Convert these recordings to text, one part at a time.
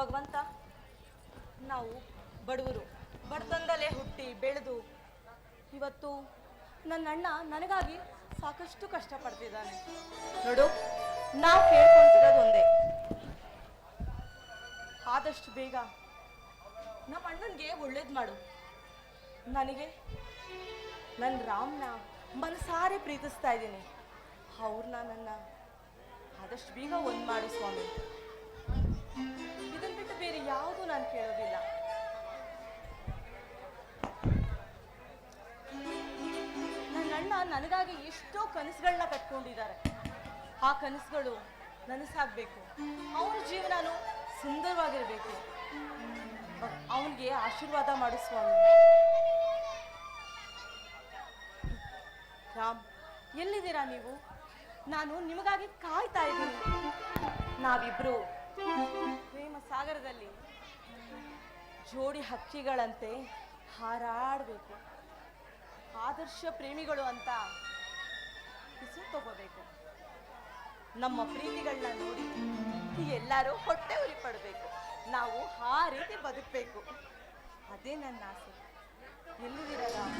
ಭಗವಂತ, ನಾವು ಬಡವರು. ಬಡತನದಲ್ಲೇ ಹುಟ್ಟಿ, ಬೆಳೆದು. ಇವತ್ತು ನನ್ನ ಅಣ್ಣ ನನಗಾಗಿ ಸಾಕಷ್ಟು ಕಷ್ಟಪಡ್ತಿದ್ದಾನೆ. ನೋಡು ನಾವು ಕೇಳ್ಕೊಂತಿರೋದು ಒಂದೇ. ಆದಷ್ಟು ಬೇಗ ನಮ್ಮ ಅಣ್ಣನಿಗೆ ಒಳ್ಳೇದು ಮಾಡು. ನನಗೆ ನನ್ನ ರಾಮ್ನ ಮನಸಾರೆ ಪ್ರೀತಿಸ್ತಾ ಇದ್ದೀನಿ. ಅವ್ರನ್ನ ನನ್ನ ಆದಷ್ಟು ಬೇಗ ಒಂದು ಮಾಡು ಸ್ವಾಮಿ. ನನಗಾಗಿ ಎಷ್ಟೋ ಕನಸುಗಳನ್ನ ಕಟ್ಕೊಂಡಿದ್ದಾರೆ. ಆ ಕನಸುಗಳು ನನಸಾಗಬೇಕು ಅವನ ಜೀವನನು ಸುಂದರವಾಗಿರಬೇಕು. ಅವನಿಗೆ ಆಶೀರ್ವಾದ ಮಾಡು ಸ್ವಾಮಿ. ರಾಮ್, ಎಲ್ಲಿದ್ದೀರಾ ನೀವು? ನಾನು ನಿಮಗಾಗಿ ಕಾಯ್ತಾ ಇದ್ದೀನಿ. ನಾವಿಬ್ರು ಪ್ರೇಮ ಸಾಗರದಲ್ಲಿ ಜೋಡಿ ಹಕ್ಕಿಗಳಂತೆ ಹಾರಾಡಬೇಕು. ಆದರ್ಶ ಪ್ರೇಮಿಗಳು ಅಂತ ಹೆಸರು ತಗೋಬೇಕು. ನಮ್ಮ ಪ್ರೀತಿಗಳನ್ನ ನೋಡಿ ಎಲ್ಲರೂ ಹೊಟ್ಟೆ ಉರಿ ಪಡಬೇಕು. ನಾವು ಆ ರೀತಿ ಬದುಕಬೇಕು. ಅದೇ ನನ್ನ ಆಸೆ. ಎಲ್ಲಿದ್ದೀರಲ್ಲ? ನೀ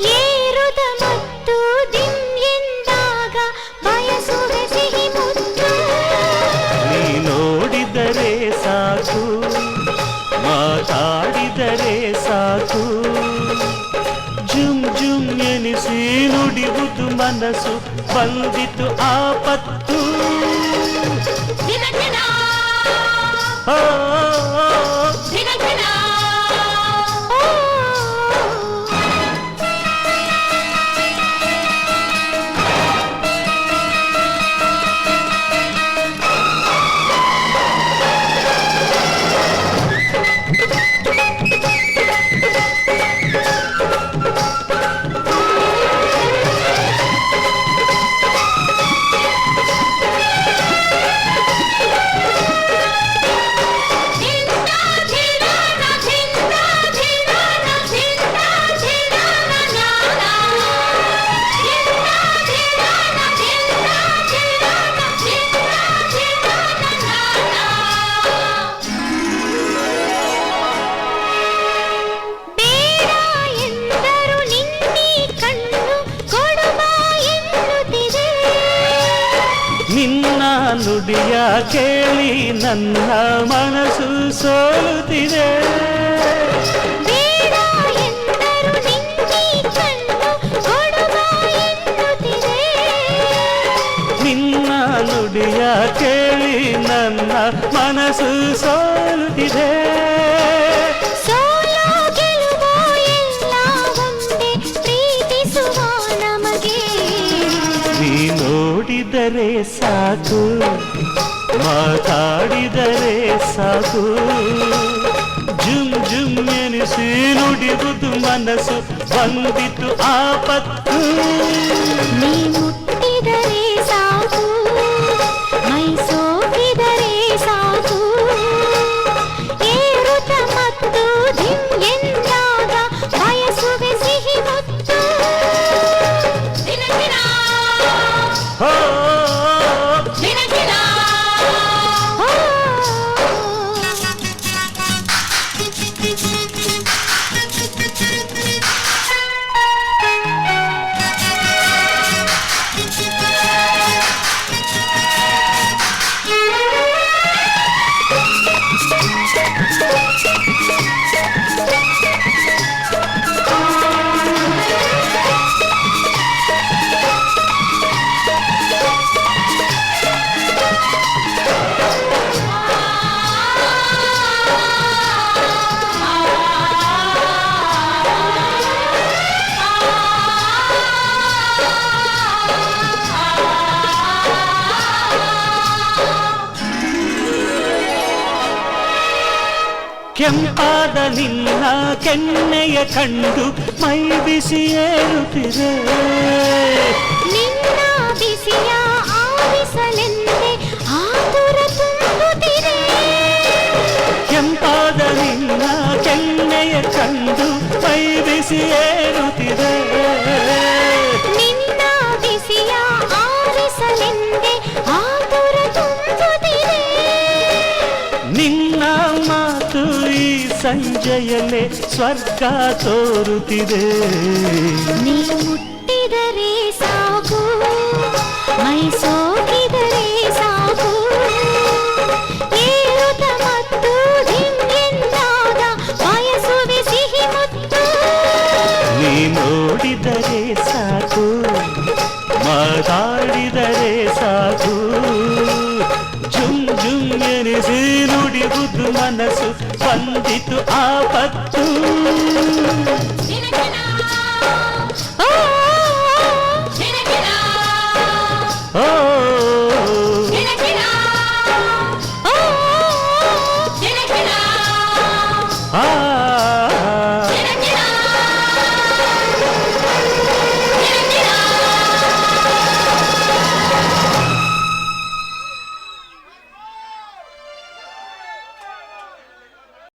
ಏರುದ ಮತ್ತು ದಿನ್ ಎಂದಾಗ ಬಯಸುವೆ ಸಿಹಿ ಮುತ್ತು. ನೀ ನೋಡಿದರೆ ಸಾಕು ಮಾತಾಡಿದರೆ ಸಾಕು. ಜುಮ್ ಜುಮ್ ಎನಿಸಿ ಮನಸ್ಸು ಬಂದಿತು ಆಪತ್ತು. ದಿನ ದಿನ ಆ, ನುಡಿಯ ಕೇಳಿ ನನ್ನ ಮನಸ್ಸು ಸೋಲುತ್ತಿದೆ. ಸಾಕು ಮಾತಾಡಿದರೆ ಸಾಕು ಜುಮ್ ಜುಮ್ ಎನಿಸಿ ನುಡಿಯುವುದು ಮನಸ್ಸು ಬಂದಿತು ಆಪತ್ತು ನೀ ಮುಟ್ಟಿದರೆ ಕೆಂಪಾದ ನಿನ್ನ ಕೆನ್ನೆಯ ಕಂಡು ಮೈ ಬಿಸಿ ಏರುತ್ತಿದೆ. ನಿನ್ನ ಬಿಸಿಯ ಆವಿಸಲೆಂದೆ ಆತುರ ತುಂಬುತ್ತಿದೆ. ಕೆಂಪಾದ ನಿನ್ನ ಕೆನ್ನೆಯ ಕಂಡು ಮೈ ಬಿಸಿ ಏರುತ್ತಿದೆ. ಸಂಜೆಯಲ್ಲೇ ಸ್ವರ್ಗ ತೋರುತ್ತಿದೆ. ನೀ ಮುಟ್ಟಿದರೆ ಸಾಕು ಮೈ ಸೋಕಿದರೆ ಸಾಕು. ನೀ ನೋಡಿದರೆ ಸಾಕು ಮಾತಾಡಿದರೆ ಸಾಕು. ಜುಮ್ ಜುಮ್ ಎನಿಸಿ ನುಡಿಬುದು ಮನಸ್ಸು. ಬಂದಿತು ಆಪತ್ತು